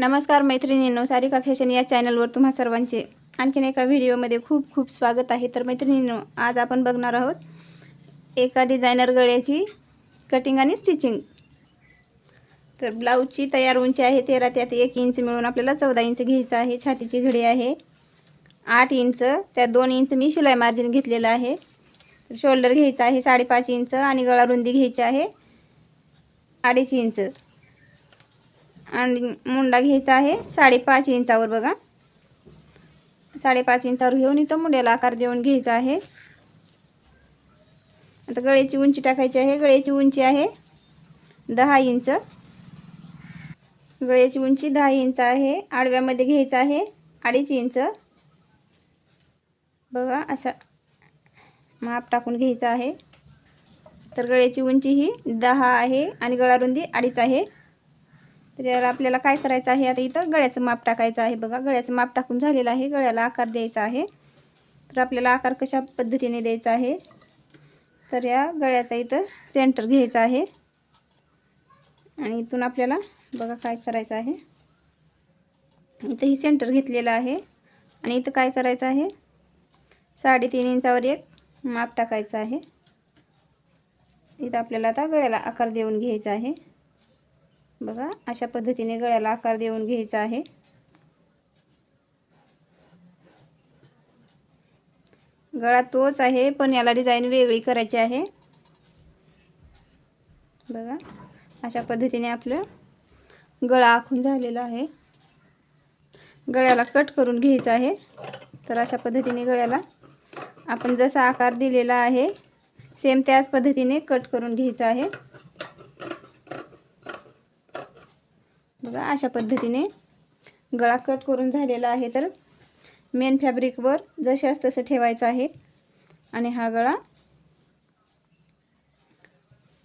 नमस्कार मैत्रिणींनो सारिका फॅशन या चॅनलवर तुम्हा सर्वांचे आणखीन एका व्हिडिओमध्ये खूप खूप स्वागत आहे. तर मैत्रिणींनो आज आपण बघणार आहोत एका डिझायनर गळ्याची कटिंग आणि स्टिचिंग तर ब्लाऊजची तयार उंची आहे तेरा त्यात एक इंच मिळून आपल्याला चौदा इंच घ्यायचं आहे छातीची घडी आहे आठ इंच त्यात दोन इंच मी शिलाई मार्जिन घेतलेलं आहे. शोल्डर घ्यायचं आहे साडेपाच इंच आणि गळा रुंदी घ्यायची आहे अडीच इंच. आणि मुंडा घ्यायचा आहे साडेपाच इंचावर बघा. साडेपाच इंचावर घेऊन इथं मुंड्याला आकार देऊन घ्यायचा आहे. आता गळ्याची उंची टाकायची आहे. गळ्याची उंची आहे दहा इंच. गळ्याची उंची दहा इंच आहे. आडव्यामध्ये घ्यायचं आहे अडीच इंच. बघा असा माप टाकून घ्यायचा आहे. तर गळ्याची उंची ही दहा आहे आणि गळा रुंदी अडीच आहे. तर याला आपल्याला काय करायचं आहे? आता इथं गळ्याचं माप टाकायचं आहे बघा. गळ्याचं माप टाकून झालेलं आहे. गळ्याला आकार द्यायचा आहे. तर आपल्याला आकार कशा पद्धतीने द्यायचा आहे? तर या गळ्याचा इथं सेंटर घ्यायचा आहे. आणि इथून आपल्याला बघा काय करायचं आहे. इथं ही सेंटर घेतलेलं आहे. आणि इथं काय करायचं आहे? साडेतीन इंचावर एक माप टाकायचं आहे. इथं आपल्याला आता गळ्याला आकार देऊन घ्यायचा आहे. बघा अशा पद्धतीने गळ्याला आकार देऊन घ्यायचा आहे. गळा तोच आहे पण याला डिझाईन वेगळी करायची आहे. बघा अशा पद्धतीने आपलं गळा आखून झालेला आहे. गळ्याला कट करून घ्यायचं आहे. तर अशा पद्धतीने गळ्याला आपण जसा आकार दिलेला आहे सेम त्याच पद्धतीने कट करून घ्यायचं आहे. बघा अशा पद्धतीने गळा कट करून झालेला आहे तर मेन फॅब्रिकवर जशास तसं ठेवायचं आहे. आणि हा गळा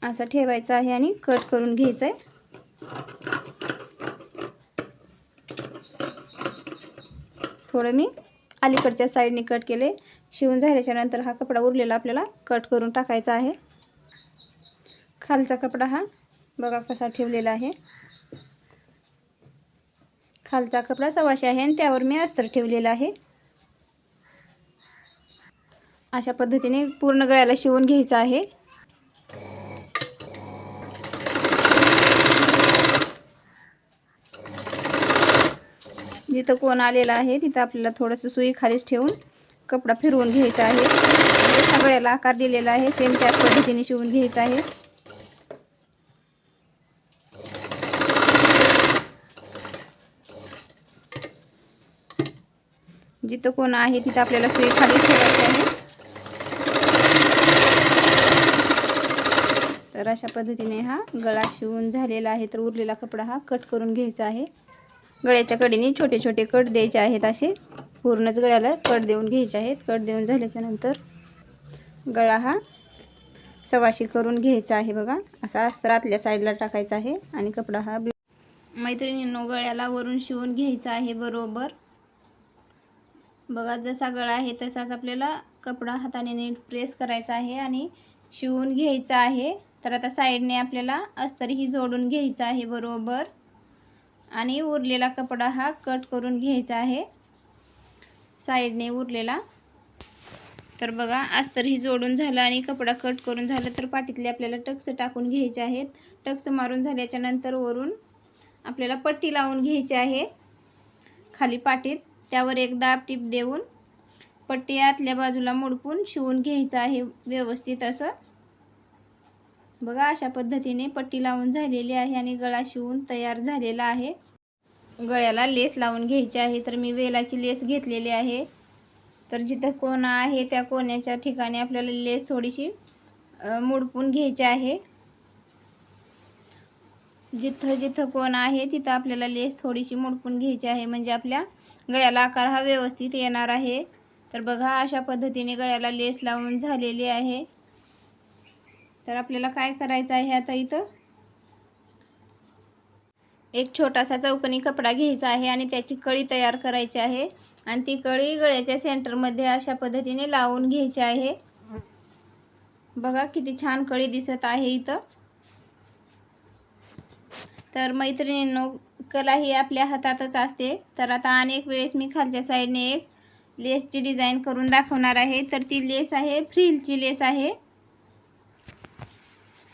असा ठेवायचा आहे आणि कट करून घ्यायचा आहे थोडं मी अलीकडच्या साईडने कट केले. शिवून झाल्याच्यानंतर हा कपडा उरलेला आपल्याला कट करून टाकायचा आहे. खालचा कपडा हा बघा कसा ठेवलेला आहे. खालचा कपडा सवाशे आहे आणि त्यावर मी अस्तर ठेवलेला आहे. अशा पद्धतीने पूर्ण गळ्याला शिवून घ्यायचं आहे. जिथं कोण आलेला आहे तिथं आपल्याला थोडंसं सुई खालीच ठेवून कपडा फिरवून घ्यायचा आहे. सगळ्याला गळ्याला आकार दिलेला आहे. सेम त्याच पद्धतीने शिवून घ्यायचा आहे. जिथं कोण आहे तिथं आपल्याला सुई खाली ठेवायची आहे. तर अशा पद्धतीने हा गळा शिवून झालेला आहे. तर उरलेला कपडा हा कट करून घ्यायचा आहे. गळ्याच्या कडेने छोटे छोटे कट द्यायचे आहेत असे. पूर्णच गळ्याला कट देऊन घ्यायचे आहेत. कट देऊन झाल्याच्यानंतर गळा हा सवाशी करून घ्यायचा आहे बघा. असा अस्तर आतल्या साईडला टाकायचा आहे आणि कपडा हा मैत्रिणींनो गळ्याला वरून शिवून घ्यायचा आहे बरोबर. बघा जसा गळा आहे तसाच आपल्याला कपडा हाताने नीट प्रेस करायचा आहे आणि शिवून घ्यायचा आहे. तर आता साईडने आपल्याला अस्तरही जोडून घ्यायचा आहे बरोबर. आणि उरलेला कपडा हा कट करून घ्यायचा आहे. साईडने उरलेला. तर बघा अस्तरही जोडून झालं आणि कपडा कट करून झालं तर पाठीतले आपल्याला टक्स टाकून घ्यायचे आहेत. टक्स मारून झाल्याच्यानंतर वरून आपल्याला पट्टी लावून घ्यायची आहे. खाली पाठीत. त्यावर एक दाब टीप देऊन पट्टी आतल्या बाजूला मुडपून शिवून घ्यायचं आहे व्यवस्थित असं. बघा अशा पद्धतीने पट्टी लावून झालेली आहे आणि गळा शिवून तयार झालेला आहे. गळ्याला लेस लावून घ्यायची आहे. तर मी वेलाची लेस घेतलेली आहे. तर जिथं कोणा आहे त्या कोण्याच्या ठिकाणी आपल्याला लेस थोडीशी मुडपून घ्यायची आहे. जिथं जिथं कोण आहे तिथं आपल्याला लेस थोडीशी मोडपून घ्यायची आहे. म्हणजे आपल्या गळ्याला आकार हा व्यवस्थित येणार आहे. तर बघा अशा पद्धतीने गळ्याला लेस लावून झालेली आहे. तर आपल्याला काय करायचं आहे आता इथं? एक छोटासा चौकनी कपडा घ्यायचा आहे आणि त्याची कळी तयार करायची आहे. आणि ती कळी गळ्याच्या सेंटरमध्ये अशा पद्धतीने लावून घ्यायची आहे. बघा किती छान कळी दिसत आहे इथं. तर मैत्रिणींनो कला ही आपल्या हातातच असते. तर आता अनेक वेळेस मी खालच्या साईडने एक लेसची डिझाईन करून दाखवणार आहे. तर ती लेस आहे फ्रिलची लेस आहे.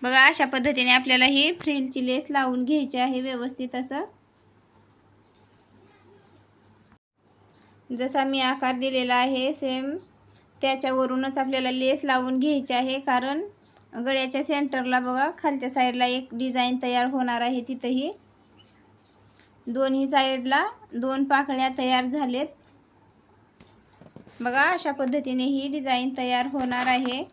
बघा अशा पद्धतीने आपल्याला ही फ्रिलची लेस लावून घ्यायची आहे व्यवस्थित असं. जसा मी आकार दिलेला आहे सेम त्याच्यावरूनच आपल्याला लेस लावून घ्यायची आहे कारण गळ्याच्या सेंटरला बघा खालच्या साईडला एक डिझाईन तयार होणार आहे तिथंही. दोन्ही साईडला दोन पाकळ्या तयार झालेत. बघा अशा पद्धतीने ही डिझाईन तयार होणार आहे.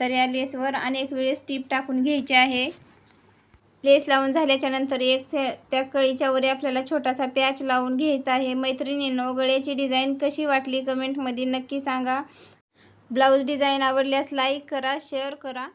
तर या लेसवर अनेक वेळेस टीप टाकून घ्यायची आहे. लेस लावून झाल्याच्यानंतर एक से त्या कळीच्या वरी आपल्याला छोटासा पॅच लावून घ्यायचा आहे. मैत्रिणींनो गळ्याची डिझाईन कशी वाटली कमेंटमध्ये नक्की सांगा. ब्लाऊज डिझाईन आवडल्यास लाईक करा शेअर करा.